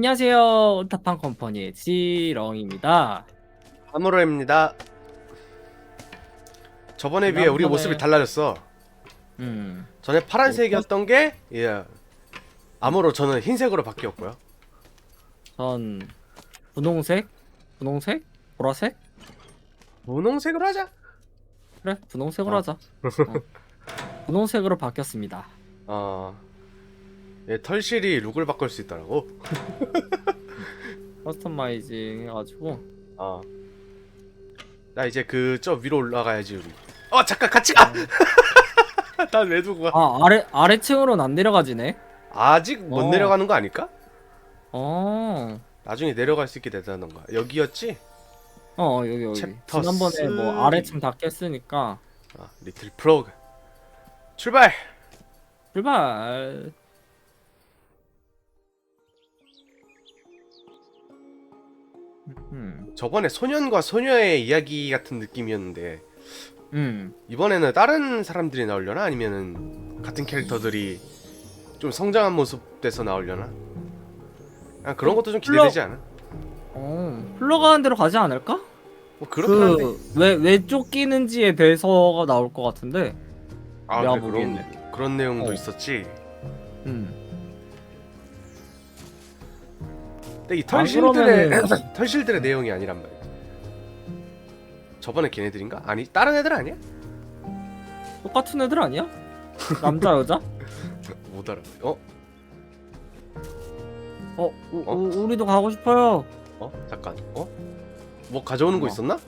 안녕하세요. 온타판 컴퍼니의 지렁입니다. 아무로입니다. 저번에 비해 우리 지난번에- 모습이 달라졌어. 음, 전에 파란색이었던 게 예. 아무로 저는 흰색으로 바뀌었고요. 전 분홍색, 분홍색, 보라색, 분홍색으로 하자. 그래, 분홍색으로 어. 하자. 어. 분홍색으로 바뀌었습니다. 어. 예, 털실이 룩을 바꿀 수 있더라고. 커스터마이징 해가지고 어. 나 이제 그 저 위로 올라가야지 우리. 어 잠깐 같이 가. 난 왜 두고 가? 아 아래 아래층으로는 안 내려가지네. 아직 못 어. 내려가는 거 아닐까? 어, 나중에 내려갈 수 있게 되다는 거야. 여기였지? 어 여기 여기. 챕터 지난번에 뭐 쓰리. 아래층 다 깼으니까 아, 리틀 프로그. 출발. 출발. 음, 저번에 소년과 소녀의 이야기 같은 느낌이었는데 음. 이번에는 다른 사람들이 나오려나 아니면은 같은 캐릭터들이 좀 성장한 모습 돼서 나오려나? 아, 그런 것도 좀 기대되지 않아? 어, 흘러가는 대로 가지 않을까? 뭐 그렇긴 한데. 그왜 왜 쫓기는지에 대해서가 나올 것 같은데. 아, 내가 그래, 그런 보기에는. 그런 내용도 어. 있었지. 음. 근데 이 아, 털실들의 그러면은- 털실들의 내용이 아니란 말이야. 저번에 걔네들인가? 아니 다른 애들 아니야? 똑같은 애들 아니야? 남자 여자? 못 알아. 어? 어, 우, 어? 우, 우리도 가고 싶어요. 어? 잠깐. 어? 뭐 가져오는 거 어. 있었나?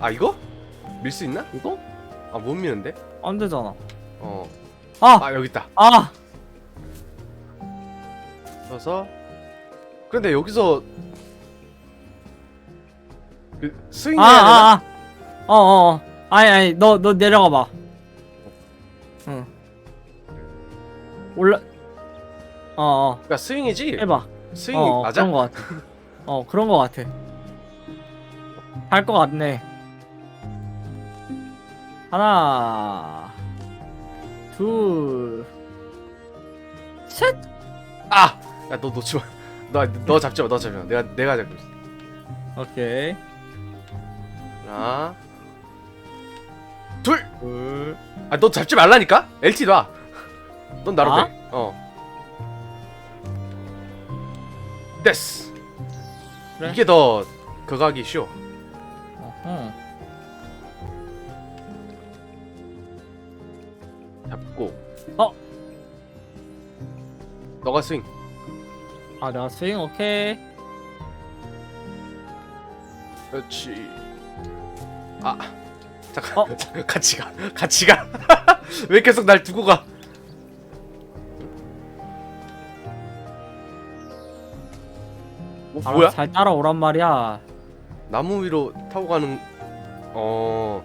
아 이거? 밀 수 있나? 이거? 아 못 미는데? 안 되잖아. 어. 아, 아 여기 있다. 아, 그래서 그런데 여기서 그 아, 스윙 해야 되나? 아, 아. 어, 어, 어. 아니, 아니, 너, 너 내려가 봐. 응. 올라. 어, 어. 그러니까 스윙이지? 해봐. 스윙 어, 맞아? 그런 거 같아. 어, 그런 거 같아. 할 거 같네. 하나, 둘, 셋. 아! 야 너 놓지 마. 너, 너 잡지 마. 너 잡지 마. 내가 내가 잡고 있어. 오케이. 하나 둘! 둘. 아 너 잡지 말라니까? LT 놔. 넌 나로 아? 돼. 어. 됐어. 그래? 이게 더 그거 하기 쉬워. 어허. 잡고. 어? 너가 스윙. 아, 내가 스윙 오케이. 그렇지. 아. 잠깐. 어? 같이 가. 같이 가. 왜 계속 날 두고 가? 뭐, 알아서 뭐야? 잘 따라오란 말이야. 나무 위로 타고 가는 어.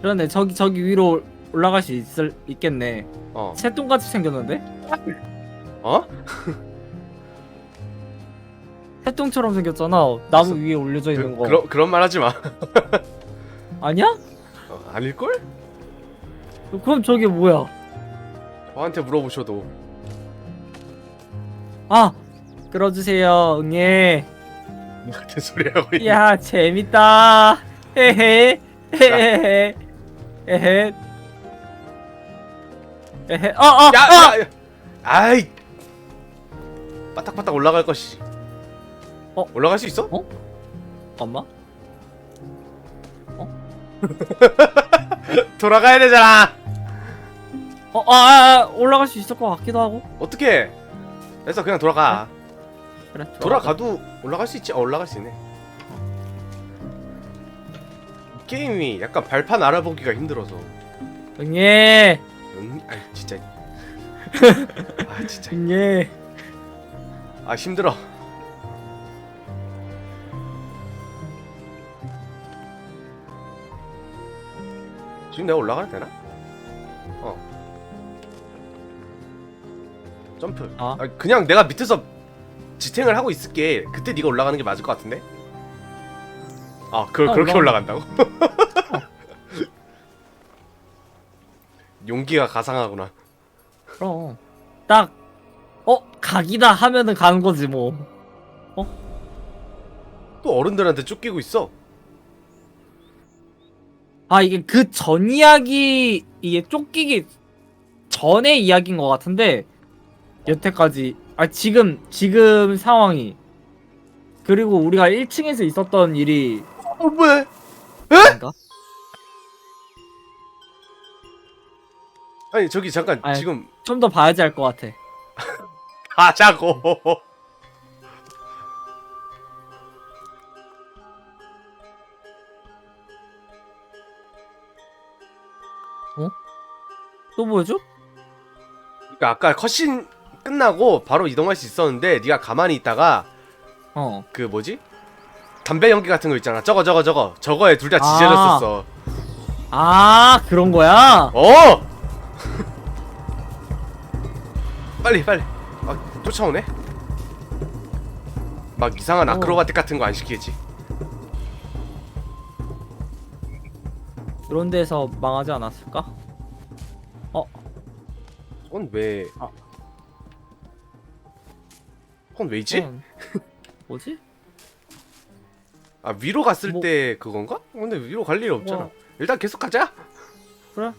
그런데 저기 저기 위로 올라갈 수 있을 있겠네. 어. 새똥같이 생겼는데? 어? 새똥처럼 생겼잖아. 나무 위에 올려져 있는 그, 거. 그런 그런 말 하지 마. 아니야? 어, 아닐 걸? 그럼 저게 뭐야? 저한테 물어보셔도 아, 끌어주세요, 응애. 같은 소리 하고 있네. 야, 재밌다. 헤헤, 헤헤, 헤헤, 헤헤. 어, 어, 야, 어. 야, 야. 아이. 바닥바닥 올라갈 것이. 어? 올라갈 수 있어? 엄마? 돌아가야 되잖아. 어, 아, 아, 아, 올라갈 수 있을 것 같기도 하고. 어떻게? 그래서 그냥 돌아가. 그래. 돌아가도 올라갈 수 있지. 어, 올라갈 수 있네. 이 게임이 약간 발판 알아보기가 힘들어서. 응애, 응? 아, 진짜. 아, 진짜. 응애. 아, 힘들어. 지금 내가 올라가도 되나? 어. 점프. 아. 아, 그냥 내가 밑에서 지탱을 하고 있을게. 그때 네가 올라가는 게 맞을 것 같은데? 아, 그, 아, 그렇게 올라가. 올라간다고? 용기가 가상하구나. 그럼 딱 어 각이다 하면은 가는 거지 뭐. 또 어른들한테 쫓기고 있어. 아 이게 그 전 이야기 이게 쫓기기 전의 이야기인 것 같은데 여태까지 아 지금 지금 상황이 그리고 우리가 1층에서 있었던 일이 어 왜? 뭔가? 아니 저기 잠깐 아니. 지금 좀 더 봐야지 할 것 같아. 가자고. 또 보여줘? 그러니까 아까 컷신 끝나고 바로 이동할 수 있었는데 네가 가만히 있다가 어. 그 뭐지? 담배 연기 같은 거 있잖아. 저거 저거 저거 저거에 둘다 아. 지져졌었어. 아 그런 거야? 어! 빨리 빨리. 아 쫓아오네. 막 이상한 어. 아크로바틱 같은 거 안 시키겠지. 그런 데서 망하지 않았을까? 그건 왜? 아. 그건 왜 있지? 어. 뭐지? 아 위로 갔을 뭐- 때 그건가? 근데 위로 갈 일이 없잖아. 뭐. 일단 계속 가자. 그래.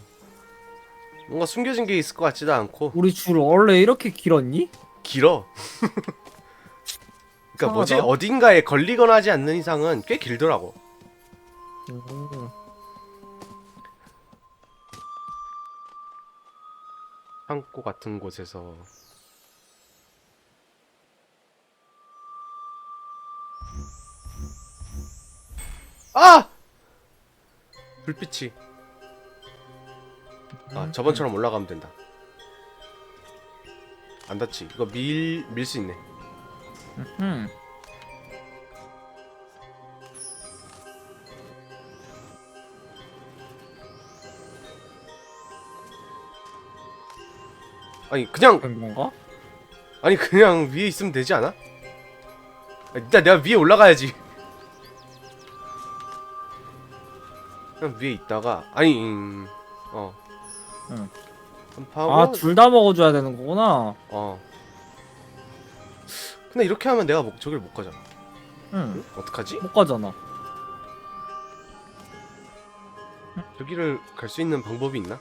뭔가 숨겨진 게 있을 것 같지도 않고 우리 줄 원래 이렇게 길었니? 길어. 그러니까 뭐지? 이상하다. 어딘가에 걸리거나 하지 않는 이상은 꽤 길더라고. 음. 창고 같은 곳에서. 아! 불빛이. 아 저번처럼 올라가면 된다. 안 닿지? 이거 밀 밀 수 있네. 음. 아니 그냥 그런 건가? 아니 그냥 위에 있으면 되지 않아? 아, 일단 내가 위에 올라가야지 그냥 위에 있다가 아니 음, 어 응. 아둘 다 먹어줘야 되는 거구나. 어 근데 이렇게 하면 내가 목 저길 못 가잖아 응. 응? 어떡하지? 못 가잖아. 저기를 갈 수 있는 방법이 있나?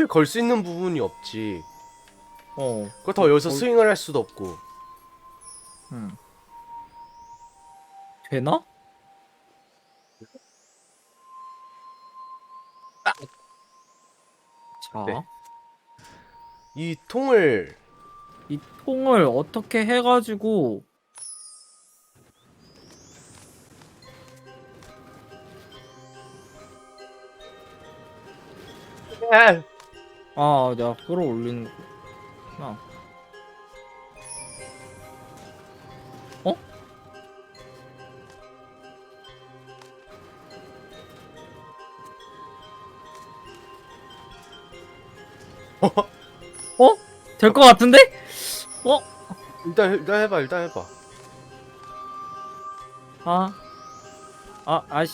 집에 걸수 있는 부분이 없지 어. 그렇다고 여기서 어, 스윙을 할 수도 없고 음. 되나? 자, 네. 이 통을 이 통을 어떻게 해가지고 아 내가 끌어올리는 거구나. 어? 어? 될 것 같은데? 어? 일단 일단 해봐 일단 해봐 아, 아, 아씨.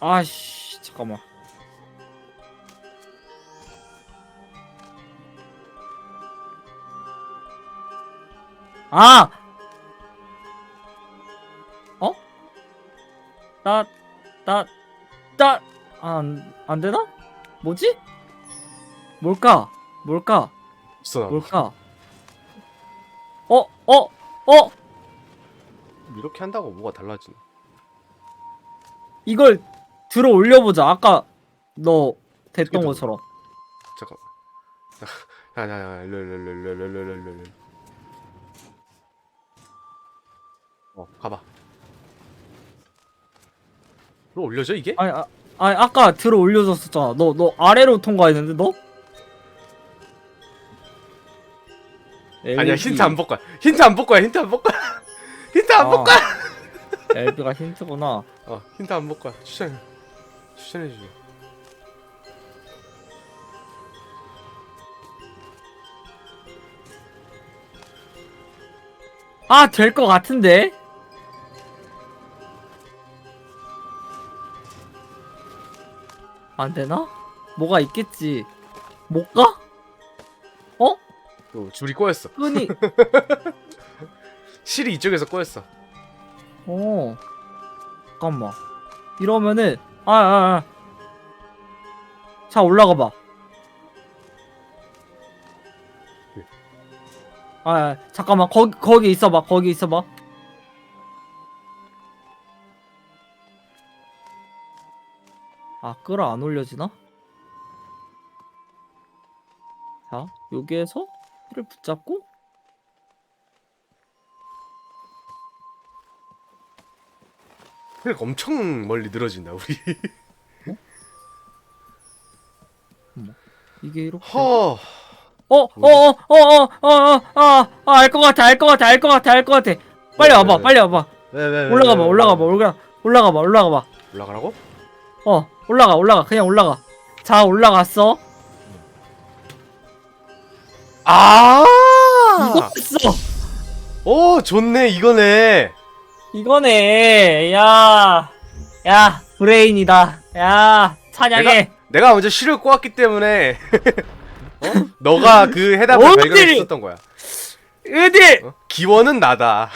아씨, 잠깐만. 아! 어? 나, 나, 나, 안, 안 되나? 뭐지? 뭘까? 뭘까? 나 뭘까? 어, 어, 어! 이렇게 한다고 뭐가 달라지나 이걸 들어 올려보자. 아까 너 됐던 것처럼. 잠깐만 야야야 일로 일로 일로 일로 일로 일로 일로 일로 어 가봐 너 올려져 이게? 아니, 아, 아니 아까 들어 올려줬었잖아. 너, 너 아래로 통과했는데 너? 아니야 힌트 안 볼 거야 힌트 안 볼 거야 힌트 안 볼 거야 힌트 안 볼 거야 엘비가 힌트구나. 어 힌트 안 볼 거야 추천 추천해 주죠 아, 될 것 같은데? 안 되나? 뭐가 있겠지. 못 가? 어? 또 줄이 꼬였어. 끈이, 실이 이쪽에서 꼬였어. 어. 잠깐만. 이러면은, 아, 아, 아. 자, 올라가 봐. 아, 아, 잠깐만. 거기, 거기 있어 봐. 거기 있어 봐. 아, 끌어 안 올려지나? 자, 여기에서 힐을 붙잡고 그러니까 엄청 멀리 늘어진다 우리. 이게 이렇게 허. 어, 어, 어, 어, 어, 어, 어, 어, 어, 알것 같아, 알 것 같아, 알 것 같아, 알 것 같아. 빨리 왜, 와봐, 왜, 빨리 와봐. 왜, 왜, 왜, 올라가봐, 왜, 왜, 올라가봐, 왜? 올라가, 올라가봐, 올라가봐. 올라가라고? 어, 올라가, 올라가, 그냥 올라가. 자, 올라갔어. 아. 이거 있어. 오 좋네 이거네. 이거네. 야, 야, 브레인이다. 야, 찬양해. 내가 먼저 실을 꼬았기 때문에 어? 너가 그 해답을 어딜! 발견했었던 거야. 으딜, 어? 기원은 나다.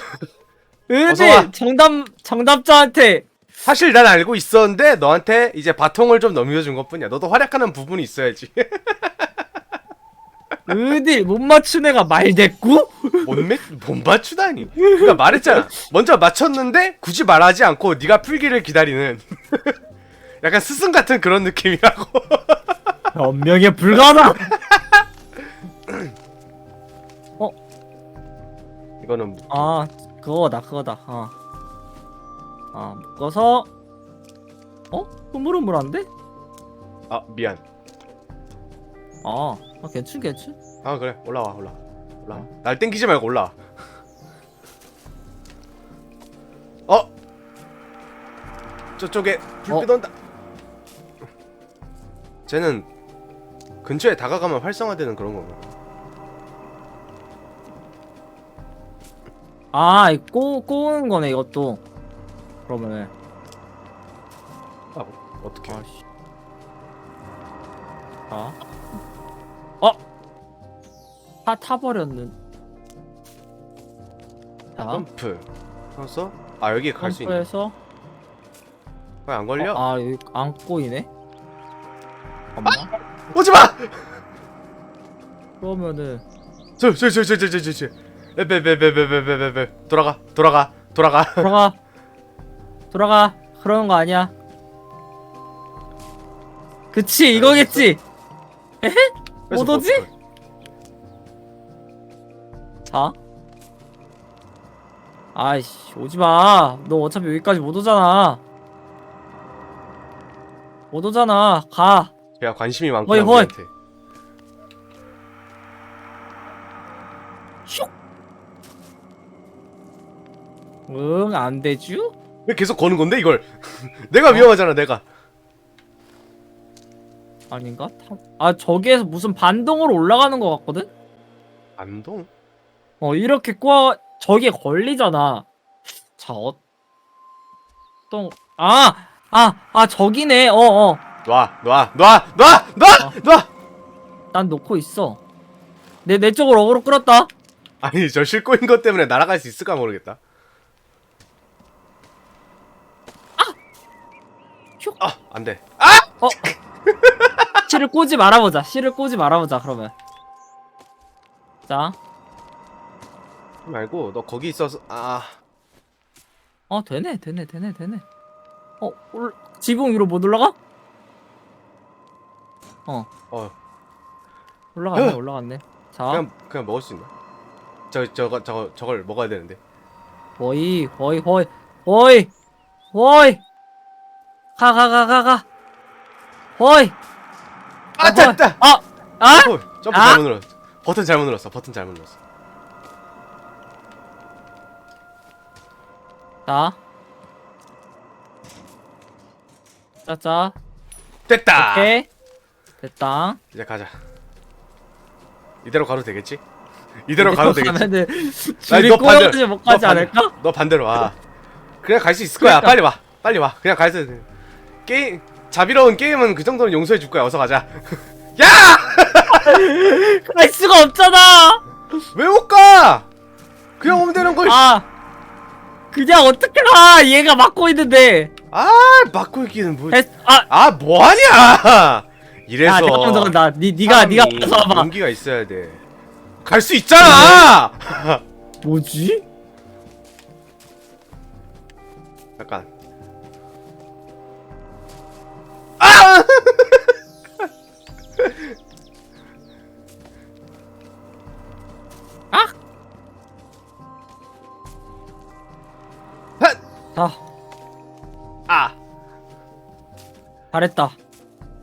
어서 와. 으딜, 정답, 정답자한테. 사실 난 알고 있었는데 너한테 이제 바통을 좀 넘겨준 것뿐이야. 너도 활약하는 부분이 있어야지. 으딜, 못 맞춘 애가 말대꾸? 못, 매, 못 맞추다니. 그러니까 말했잖아. 먼저 맞췄는데 굳이 말하지 않고 네가 풀기를 기다리는. 약간 스승 같은 그런 느낌이라고. 변명에 불가하다. 이거는 아 그거다 그거다 어. 아 묶어서 어? 흐물흐물한데? 아 미안. 아, 아 괜찮 괜찮 아 그래 올라와 올라. 올라. 날 땡기지 말고 올라. 어? 저쪽에 불빛 어? 온다. 쟤는 근처에 다가가면 활성화되는 그런 건가? 아, 이 꼬, 꼬는 거네 이것도 그러면은 아, 어떻게? 아 씨 아 어? 다 타버렸는. 자, 점프. 그래서 아 여기 갈 수 있네. 점프해서 왜안 걸려? 어, 아, 여기 안 꼬이네. 잠깐만. 아! 오지 마. 그러면은 저저저저저저저 에베베베베베베베 돌아가 돌아가 돌아가 돌아가 돌아가 그런 거 아니야. 그치 이거겠지. 네, 에헤? 못 오지? 뭐, 뭐, 뭐- 자 아이씨 오지마 너 어차피 여기까지 못 오잖아 못 오잖아 가 제가 관심이 많고 허이, 허이. 우리한테. 응, 안 되쥬? 왜 계속 거는 건데 이걸? 내가 위험하잖아 내가. 아닌가? 탐- 아, 저기에서 무슨 반동으로 올라가는 것 같거든? 안동? 어, 이렇게 꼬아, 저기에 걸리잖아. 자, 어, 똥, 아! 아, 아, 저기네, 어, 어. 놔, 놔, 놔, 놔, 놔, 어. 놔. 난 놓고 있어. 내, 내 쪽으로 어그로 끌었다. 아니 저 싣고인 것 때문에 날아갈 수 있을까 모르겠다. 휴. 아, 안 돼. 어. 실을 꼬지 말아보자. 실을 꼬지 말아보자, 그러면. 자, 말고 너 거기 있어서 아, 어, 되네, 되네, 되네, 되네. 어, 올, 지붕 위로 못 올라가? 어, 어, 올라갔네, 으. 올라갔네. 자, 그냥 그냥 먹을 수 있나? 저 저거 저거 저걸 먹어야 되는데. 호이, 호이, 호이, 호이, 호이. 가, 가, 가, 가, 가. 호이. 아, 어, 됐다. 아, 아? 어, 점프 아? 잘못 눌렀어. 버튼 잘못 눌렀어. 버튼 잘못 눌렀어. 자. 자, 자. 됐다. 오케이. 됐다. 이제 가자. 이대로 가도 되겠지? 이대로 가도 되겠지 가면은 줄이 너 반대로- 꼬여지 못 가지 너 반대- 않을까? 너 반대로 와 그냥 갈 수 있을 거야 그러니까. 빨리 와 빨리 와 그냥 갈수 있어 게임 자비로운 게임은 그 정도는 용서해 줄 거야 어서 가자 야! 갈 수가 없잖아. 왜 못 가? 그냥 오면 되는 걸 아 그냥 어떻게 가? 얘가 막고 있는데. 아 막고 있기는 뭐 됐- 아, 아 뭐하냐 이래서 야 잠깐 잠깐 나 니, 니가 니가 사람이 가서 와봐. 용기가 있어야 돼 갈 수 있잖아 뭐지? 아! 아! 핫! 자 아! 잘했다.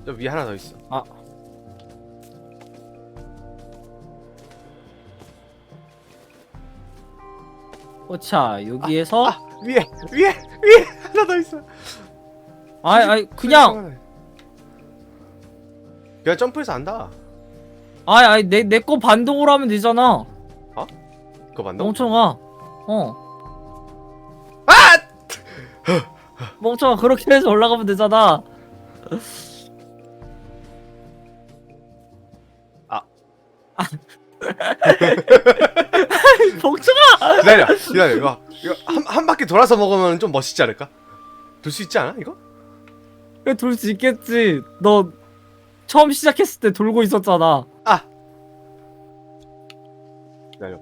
저 위에 하나 더 있어 아 어차 여기에서 아 위에 위에 위에 하나 더 있어 아, 아, 아이 그냥 그냥 점프해서 안다 아이 아이 내 내 거 반동으로 하면 되잖아. 그거 맞나? 멍청아. 어. 아! 멍청아 그렇게 해서 올라가면 되잖아. 아. 멍청아. 기다려 기다려 이거 이거 한, 한 바퀴 돌아서 먹으면 좀 멋있지 않을까? 돌수 있지 않아 이거? 돌수 있겠지. 너 처음 시작했을 때 돌고 있었잖아. 아 기다려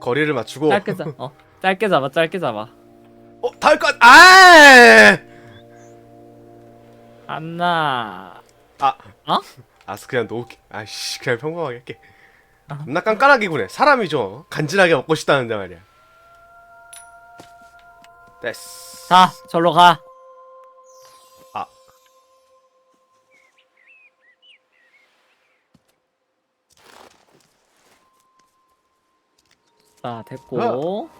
거리를 맞추고 짧게 잡. 어. 짧게 잡아. 짧게 잡아. 어 닿을 것 같... 아! 안나. 아 어? 아스 그냥 놓을게 아씨 그냥 평범하게 할게 아. 겁나 깐깐하기구네 사람이 좀 간지나게 먹고 싶다는데 말이야 됐어 자, 절로 가. 아. 자, 됐고. 어.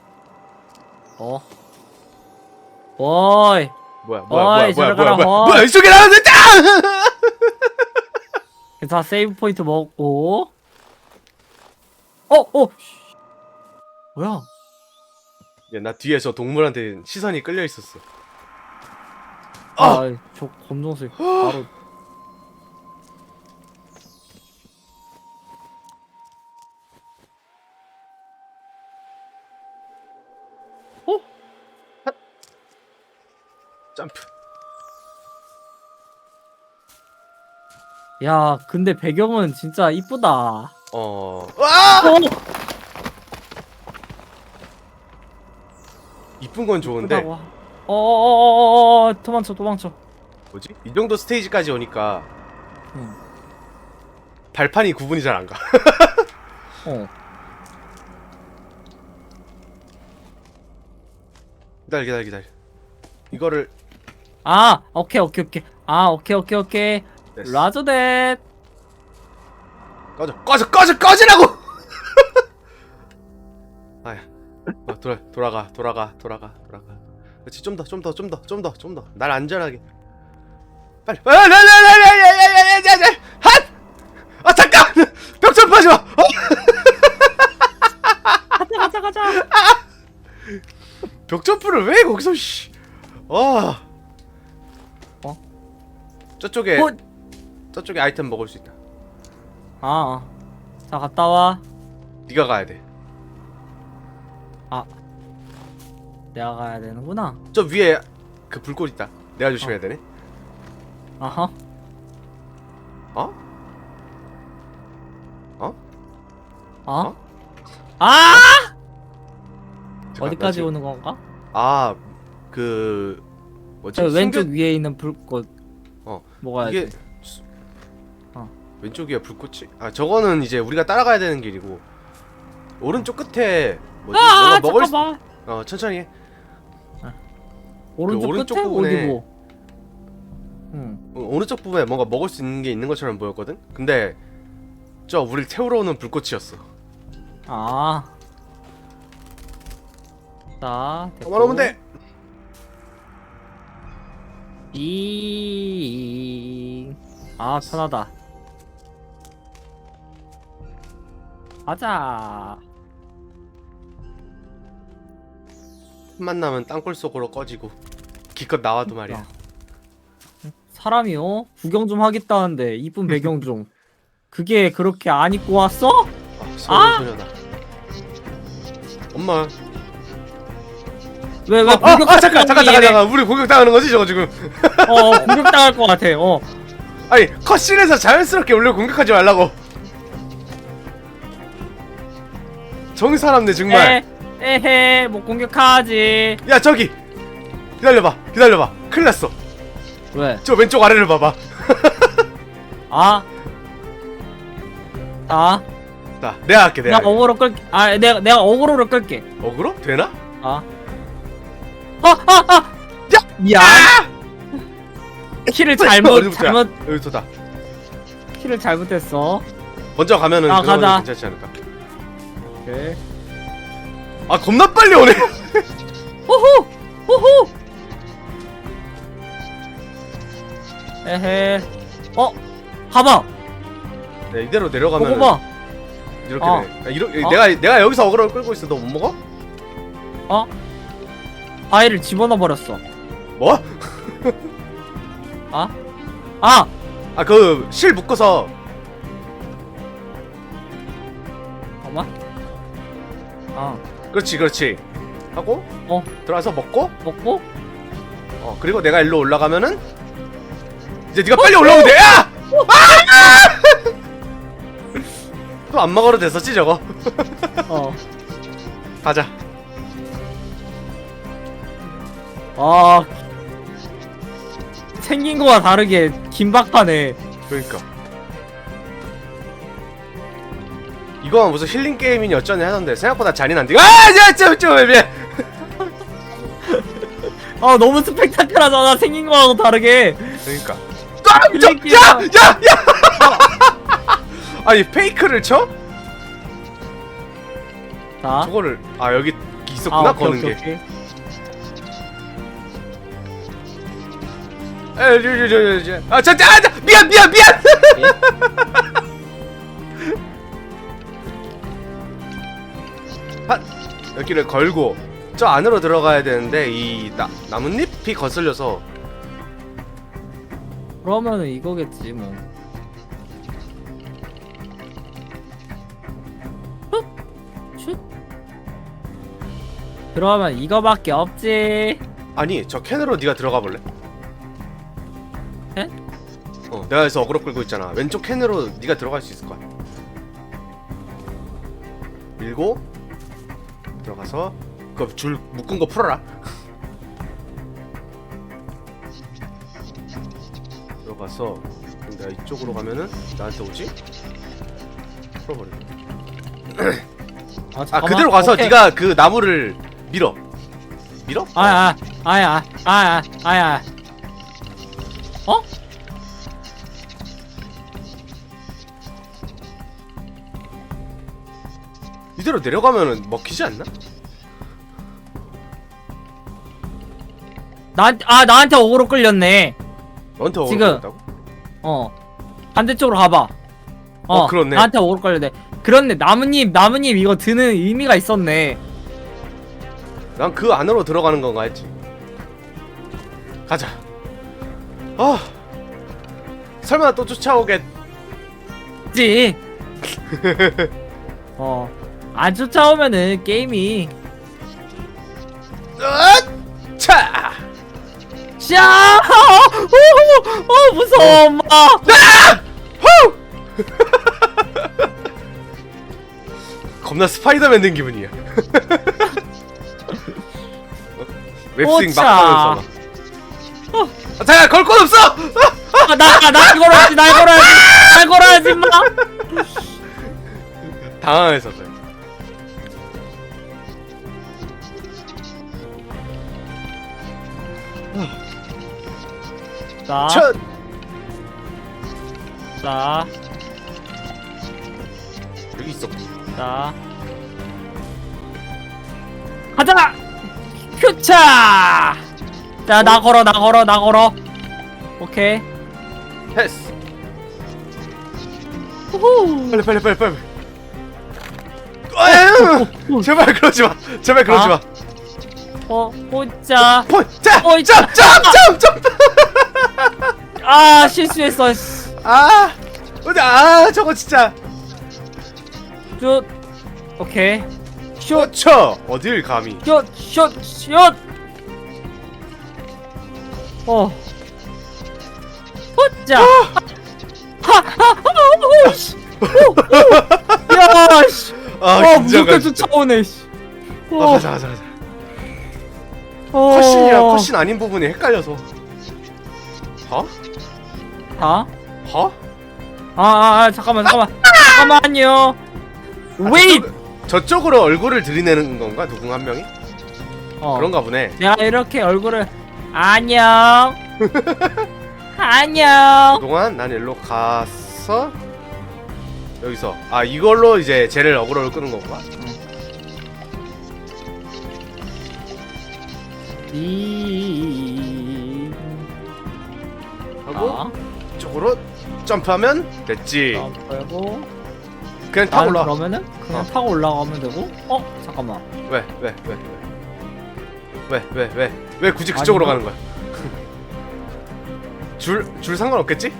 어 이. 뭐야 뭐야 뭐야 어이, 뭐야 저리 뭐야 가라, 뭐야 어이. 뭐야 이쪽에 나왔는데 자, 세이브 포인트 먹고. 어, 어. 뭐야? 야나 뒤에서 동물한테 시선이 끌려 있었어 아, 저 검정색 바로. 야, 근데 배경은 진짜 이쁘다. 어 아! 어, 이쁜 건 좋은데 이쁘다고. 어, 어, 어, 어, 어, 도망쳐, 도망쳐. 뭐지 이 정도 스테이지까지 오니까 응. 발판이 구분이 잘 안 가. 어. 기다려 기다려 기다려 이거를 아, 오케이, 오케이, 오케이. 아, 오케이, 오케이, 오케이. 됐어. 라저댓. 꺼져 꺼져 꺼져 꺼지라고 아야 어, 돌아 돌아가 돌아가 돌아가 돌아가 그렇지 좀 더 좀 더 좀 더 좀 더 좀 더 날 안전하게 빨리 핫아 잠깐 벽점 빠지 마 어? 가자, 가자, 가자. 벽 점프를 왜 거기서 씨 어. 어? 저쪽에 어? 저쪽에 아이템 먹을 수 있다 아, 어. 자, 갔다 와. 네가 가야 돼 내가 가야 되는구나. 저 위에 그 불꽃 있다. 내가 조심해야 되네. 아하. 어? 어? 어? 아! 잠깐, 어디까지 지금- 오는 건가? 아, 그 뭐지? 저 왼쪽 위에 있는 불꽃. 어. 먹어야지. 이게 수- 어. 왼쪽 위에 불꽃이? 아, 저거는 이제 우리가 따라가야 되는 길이고 오른쪽 끝에 뭐지? 아, 뭔가 먹을 수... 잠깐만. 어, 천천히 해. 오른쪽, 오른쪽 끝에 부분에- 어디고? 응. 어, 오른쪽 부분에 뭔가 먹을 수 있는 게 있는 것처럼 보였거든. 근데 저 우리를 태우러 오는 불꽃이었어. 아. 자, 됐고. 그만 오면 돼. 이. 아, 편하다. 가자. 틈만 나면 땅굴 속으로 꺼지고 기껏 나와도 말이야. 사람이 어 구경 좀 하겠다는데 이쁜 배경 좀. 그게 그렇게 안 입고 왔어? 아, 소년 아! 소녀다. 엄마. 왜 왜 아, 아, 공격 아 잠깐 잠깐 잠깐 잠깐 우리 공격 당하는 거지 저거 지금. 어 공격 당할 것 같아. 어. 아니 컷신에서 자연스럽게 원래 공격하지 말라고. 정이 사람네 정말. 에, 에헤 뭐 공격하지. 야 저기 기다려봐 기다려봐 큰일 났어. 왜? 저 왼쪽 아래를 봐봐. 아. 아. 자 내가 할게 내가. 내가 어그로 끌게. 아 내가 내가 어그로를 끌게. 어그로 되나? 아. 아, 아, 아! 야! 키를 잘못, 어디부터야? 잘못, 여기서다. 키를 잘못했어. 먼저 가면은 아, 가자. 괜찮지 않을까? 오케이. 아 겁나 빨리 오네. 호호! 호호! 에헤. 어? 봐봐! 네, 이대로 내려가면 보고 봐! 이렇게 어. 돼. 아, 이러, 어? 내가 내가 여기서 어그로를 끌고 있어. 너 못 먹어? 바위를 집어넣어 버렸어. 뭐? 아? 아! 아그 실 묶어서 아, 그렇지 그렇지 하고 어. 들어와서 먹고 먹고? 어 그리고 내가 일로 올라가면은 이제 네가 빨리 올라오면 돼. 야! 또안 먹어도 됐었지 저거. 어. 가자. 아. 생긴 거와 다르게 긴박하네. 그러니까. 이거 무슨 힐링 게임이니 어쩌니 하던데 생각보다 잔인한데. 아, 야, 좀, 좀, 미안. 아, 너무 스펙타클하잖아. 생긴 거하고 다르게. 그러니까. 아, 저, 힐링 야, 게임이야. 야, 야. 아니 페이크를 쳐? 자. 저거를 아 여기 있었구나 아, 오케이, 거는 오케이, 게. 오케이. 에, 저, 저, 저, 저, 저. 아, 자, 자, 자, 미안, 미안, 미안. 여기를 걸고 저 안으로 들어가야 되는데 이 나, 나뭇잎이 거슬려서 그러면은 이거겠지 뭐. 슛! 슛! 들어가면 이거밖에 없지. 아니 저 캔으로 네가 들어가 볼래? 캔? 어, 내가 여기서 어그로 끌고 있잖아. 왼쪽 캔으로 네가 들어갈 수 있을 거야. 밀고 들어가서 그 줄 묶은 거 풀어라. 들어가서 내가 이쪽으로 가면은 나한테 오지? 풀어버려. 아, 아 잠깐만. 그대로 가서 오케이. 네가 그 나무를 밀어. 밀어? 아, 아, 아야, 아야, 아야. 어? 이대로 내려가면은 먹히지 않나? 나, 아, 나한테 어그로 끌렸네. 너한테 어그로 지금. 걸렸다고? 어. 반대쪽으로 가봐. 어, 어, 그렇네. 나한테 어그로 끌렸네. 그렇네. 나뭇잎, 나뭇잎 이거 드는 의미가 있었네. 난 그 안으로 들어가는 건가 했지. 가자. 아. 설마 또 쫓아오겠? 지. 어. 안 쫓아오면은 게임이 으! 차! 샤! 어, 어 무서워 엄마. 후! 겁나 스파이더맨 된 기분이야. 웹스윙. 막 하면서 막. 아, 잠깐 걸건 없어! 아, 나날 걸어야지 날 걸어야지 날 걸어야지 마. 당황해서 그래. 자, 첫! 자, 여기 있어. 자. 가자. 큐차. 자, 나 걸어 나 걸어 나 걸어. 오케이. 패스. 후후. 빨리 빨리 빨리 빨리. 아유, 제발 그러지 마. 제발 그러지 아. 마. 어 혼자 폰, 자, 어이, 점, 점, 점, 점. 아 실수했어 씨. 아, 근데 아, 저거 진짜. 슛 오케이 쇼쳐 어딜 감히? 슛 슛 슛 어 혼자 하하하오씨 야씨 아, 어 긴장감. 무섭게 진짜. 쫓아오네 씨 어, 어, 가자, 가자, 가자. 어. 컷신이랑 컷신 아닌 부분이 헷갈려서. 어? 아? 어? 아, 아, 아 잠깐만 잠깐만 잠깐만요 아, 웨이 저쪽, 저쪽으로 얼굴을 들이내는 건가 누군 한 명이? 어. 그런가 보네. 내가 이렇게 얼굴을 안녕 안녕 그동안 난 일로 가서 여기서 아 이걸로 이제 쟤를 어그로를 끄는 건가? 이 하고 아, 이쪽으로 점프하면 됐지. 그리고 그냥 타고 올라. 그러면은 그냥 어. 타고 올라가면 되고 어 잠깐만 왜? 왜? 왜? 왜? 왜? 왜? 왜 굳이 그쪽으로 가는 거야? 줄, 줄 상관없겠지?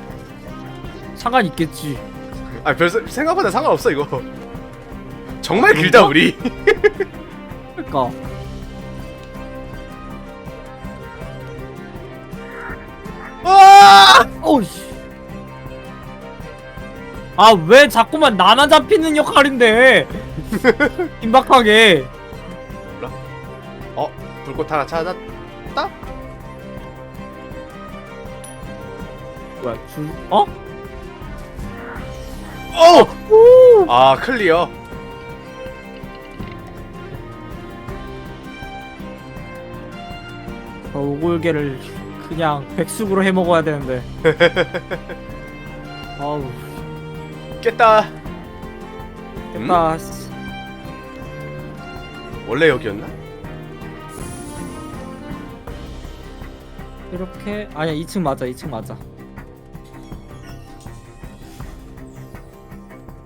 상관 있겠지 아, 별 세- 생각보다 상관없어 이거. 정말 길다 우리. 그러니까 와! 어우씨 아 왜 자꾸만 나만 잡히는 역할인데 임박하게 어, 불꽃 하나 찾았다. 뭐야 줄 어? 오! 아, 클리어. 저 오골개를 그냥 백숙으로 해 먹어야 되는데 아우 깼다. 됐다 원래 여기였나? 이렇게 아니야 2층 맞아 2층 맞아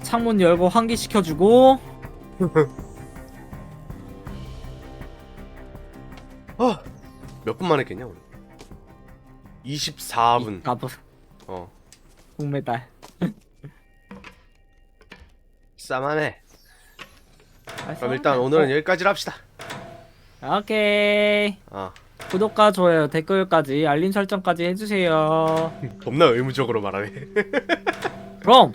창문 열고 환기 시켜주고 아, 몇분 만에 깼냐 오늘? 24분. 가부 어, 동메달. 싸만해. 그럼 일단 오늘은 여기까지로 합시다. 오케이. 아, 구독과 좋아요 댓글까지 알림 설정까지 해주세요. 겁나 의무적으로 말하네. 그럼